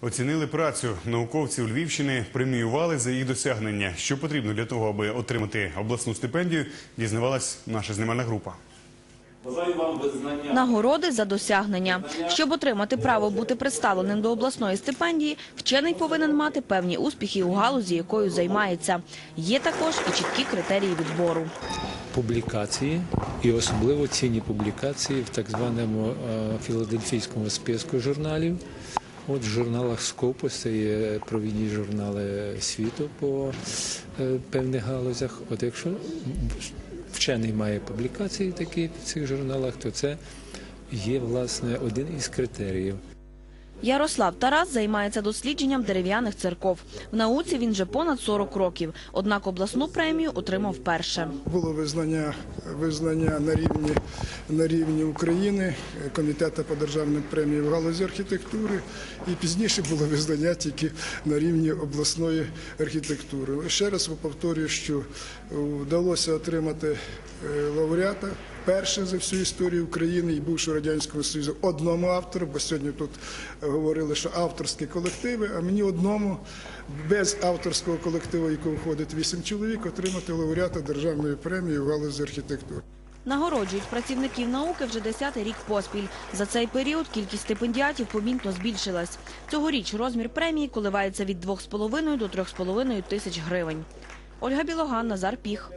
Оцінили працю науковців Львівщини, преміювали за їх досягнення. Що потрібно для того, аби отримати обласну стипендію, дізнавалась наша знімальна група. Нагороди за досягнення. Щоб отримати право бути представленим до обласної стипендії, вчений повинен мати певні успіхи у галузі, якою займається. Є також і чіткі критерії відбору. публікації, і особливо цінні публікації в так званому е, філадельфійському списку журналів. От в журналах Скопус є провідні журнали світу по е, певних галузях. От якщо вчений має публікації такі в цих журналах, то це є власне один із критеріїв. Ярослав Тарас займається дослідженням дерев'яних церков. В науці він вже понад 40 років, однак обласну премію отримав вперше. Було визнання, визнання на рівні, на рівні України комітету по державним преміям в галузі архітектури, і пізніше було визнання тільки на рівні обласної архітектури. Ще раз повторюю, що вдалося отримати е, лауреата перше за всю історію України і бувшого радянського союзу одному автору, бо сьогодні тут говорили, що авторські колективи, а мені одному без авторського колективу, якого входить вісім чоловік, отримати лауреата державної премії в галузі архітектури. Нагороджують працівників науки вже 10-й рік поспіль. За цей період кількість стипендіатів помітно збільшилась. Цьогоріч розмір премії коливається від 2,5 до 3,5 тисяч гривень. Ольга Білоган, Назар Піх.